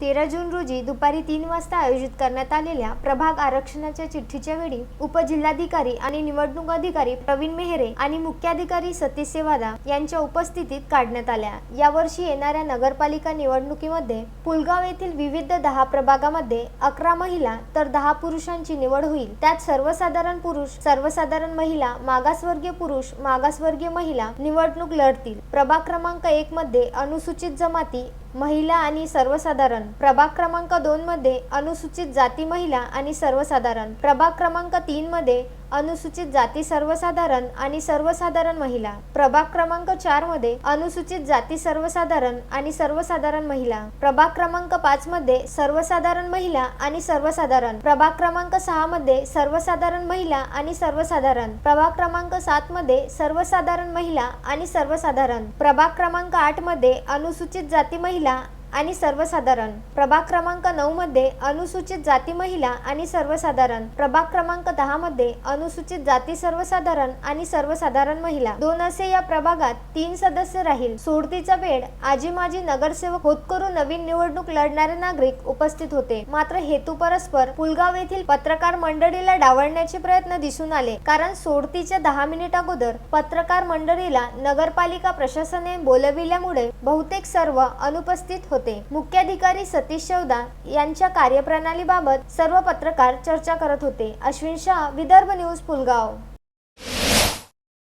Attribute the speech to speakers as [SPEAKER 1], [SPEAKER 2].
[SPEAKER 1] तेरा जून रोजी दुपारी तीन वाजता आयोजित करण्यात आलेल्या प्रभाग आरक्षणाच्या चिठ्ठीच्या वेळी उपजिल्हाधिकारी आणि निवडणूक अधिकारी प्रवीण मेहरे आणि मुख्याधिकारी सतीश सेवादा यांच्या उपस्थितीत काढण्यात आल्या. यावर्षी येणाऱ्या नगरपालिका निवडणुकीमध्ये पुलगाव येथील विविध दहा प्रभागामध्ये अकरा महिला तर दहा पुरुषांची निवड होईल. त्यात सर्वसाधारण पुरुष सर्वसाधारण महिला मागासवर्गीय पुरुष मागासवर्गीय महिला निवडणूक लढतील. प्रभाग क्रमांक एक मध्ये अनुसूचित जमाती महिला आणि सर्वसाधारण. प्रभाग क्रमांक दोन मध्ये अनुसूचित जाती महिला आणि सर्वसाधारण. प्रभाग क्रमांक तीन मध्ये अनुसूचित जाती सर्वसाधारण आणि सर्वसाधारण महिला. प्रभाग क्रमांक चारमध्ये अनुसूचित जाती सर्वसाधारण आणि सर्वसाधारण महिला. प्रभाग क्रमांक पाच मध्ये सर्वसाधारण महिला आणि सर्वसाधारण. प्रभाग क्रमांक सहा मध्ये सर्वसाधारण महिला आणि सर्वसाधारण. प्रभाग क्रमांक सात मध्ये सर्वसाधारण महिला आणि सर्वसाधारण. प्रभाग क्रमांक आठमध्ये अनुसूचित जाती महिला आणि सर्वसाधारण. प्रभाग क्रमांक नऊ मध्ये अनुसूचित जाती महिला आणि सर्वसाधारण. प्रभाग क्रमांक दहा मध्ये अनुसूचित जाती सर्वसाधारण आणि सर्वसाधारण महिला. दोन असे या प्रभागात तीन सदस्य राहील. सोडतीचा वेळ आजी माजी नगरसेवक होतकरू नवीन निवडणूक लढणारे नागरिक उपस्थित होते. मात्र हेतू परस्पर पुलगाव येथील पत्रकार मंडळीला डावळण्याचे प्रयत्न दिसून आले. कारण सोडतीच्या दहा मिनिट अगोदर पत्रकार मंडळीला नगरपालिका प्रशासनाने बोलविल्यामुळे बहुतेक सर्व अनुपस्थित होते. मुख्याधिकारी सतीश चौदा यांच्या कार्यप्रणालीबाबत सर्व पत्रकार चर्चा करत होते. अश्विन शाह विदर्भ न्यूज पुलगाव.